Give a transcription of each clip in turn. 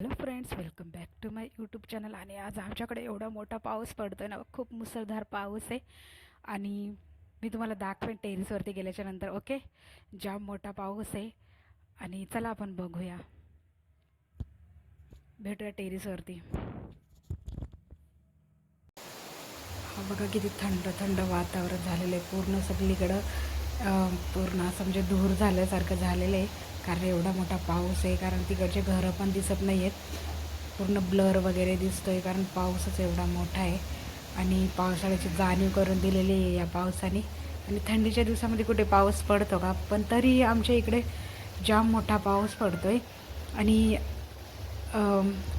Hello friends welcome back to my YouTube channel आणि आज आमच्याकडे एवढा मोठा पाऊस पडतो आहे ना खूप मुसळधार पाऊस आहे. आणि मी तुम्हाला दाखवेन टेरिसवरती गेल्याच्यानंतर ओके जाम मोठा पाऊस आहे. आणि चला आपण बघूया. भेटूया टेरिसवरती हा बघा किती थंड थंड वातावरण झालेलं आहे. पूर्ण सगळीकडं पूर्ण असं म्हणजे धूर झाल्यासारखं झालेलं आहे. कारण एवढा मोठा पाऊस आहे. कारण तिकडचे घरं पण दिसत नाही आहेत पूर्ण ब्लर वगैरे दिसतो आहे कारण पाऊसच एवढा मोठा आहे. आणि पावसाळ्याची जाणीव करून दिलेली आहे या पावसाने. आणि थंडीच्या दिवसामध्ये कुठे पाऊस पडतो का? पण तरी आमच्या इकडे जाम मोठा पाऊस पडतो आहे आणि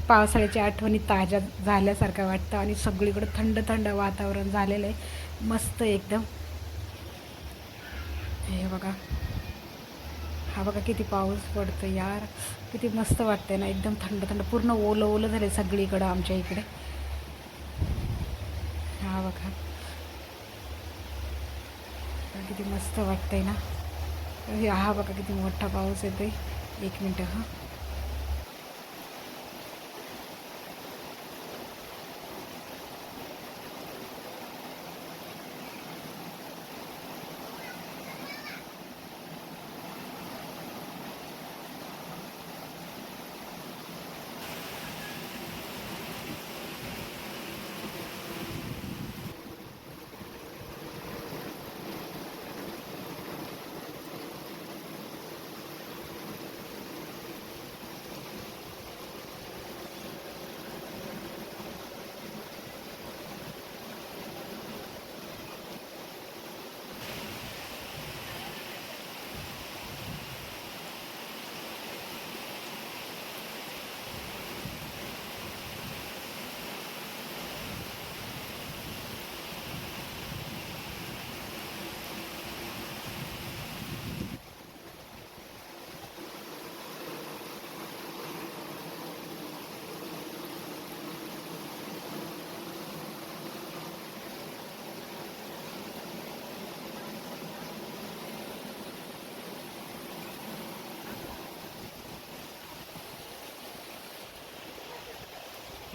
पावसाळ्याच्या आठवणी ताज्या झाल्यासारखं वाटतं. आणि सगळीकडं थंड थंड वातावरण झालेलं आहे. मस्त एकदम. हे बघा. हा बघा किती पाऊस पडतो यार. किती मस्त वाटतंय ना एकदम थंड थंड पूर्ण ओलं ओलं झालं सगळीकडं आमच्या इकडे. हा बघा किती मस्त वाटतंय ना. हे हा बघा किती मोठा पाऊस येतोय. एक मिनटं हां.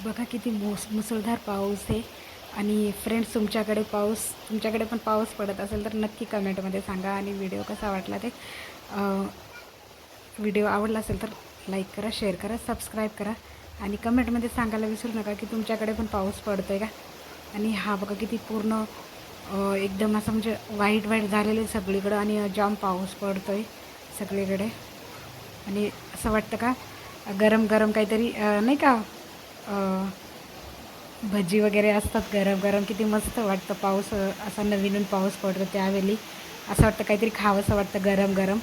बघा किती मोस मुसळधार पाऊस आहे. आणि फ्रेंड्स तुमच्याकडे पाऊस तुमच्याकडे पण पाऊस पडत असेल तर नक्की कमेंटमध्ये सांगा आणि व्हिडिओ कसा वाटला ते व्हिडिओ आवडला असेल तर लाईक करा शेअर करा सबस्क्राईब करा. आणि कमेंटमध्ये सांगायला विसरू नका की तुमच्याकडे पण पाऊस पडतो आहे का? आणि हा बघा किती पूर्ण एकदम असं म्हणजे वाईट वाईट झालेलं आहे सगळीकडं आणि जाम पाऊस पडतो आहे सगळीकडे. आणि असं वाटतं का? गरम गरम काहीतरी नाही का? भजी वगैरे असतात गरम गरम. किती मस्त वाटतं पाऊस असा नवीन पाऊस पडतो त्यावेळी. असं वाटतं काहीतरी खावंसं वाटतं गरम गरम.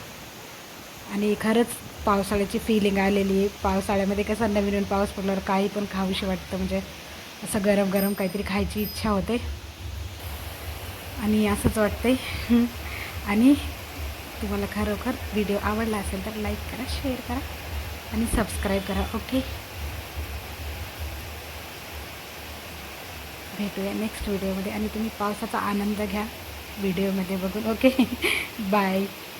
आणि खरंच पावसाळ्याची फिलिंग आलेली आहे. पावसाळ्यामध्ये कसं नवीन पाऊस पडल्यावर काही पण खाऊशी वाटतं. म्हणजे असं गरम गरम काहीतरी खायची इच्छा होते. आणि असंच वाटते आणि तुम्हाला खरोखर व्हिडिओ आवडला असेल तर लाईक करा शेअर करा आणि सबस्क्राईब करा. ओके? भेटूया नेक्स्ट व्हिडिओमध्ये आणि तुम्ही पावसाचा आनंद घ्या. व्हिडिओमध्ये बघून. Okay bye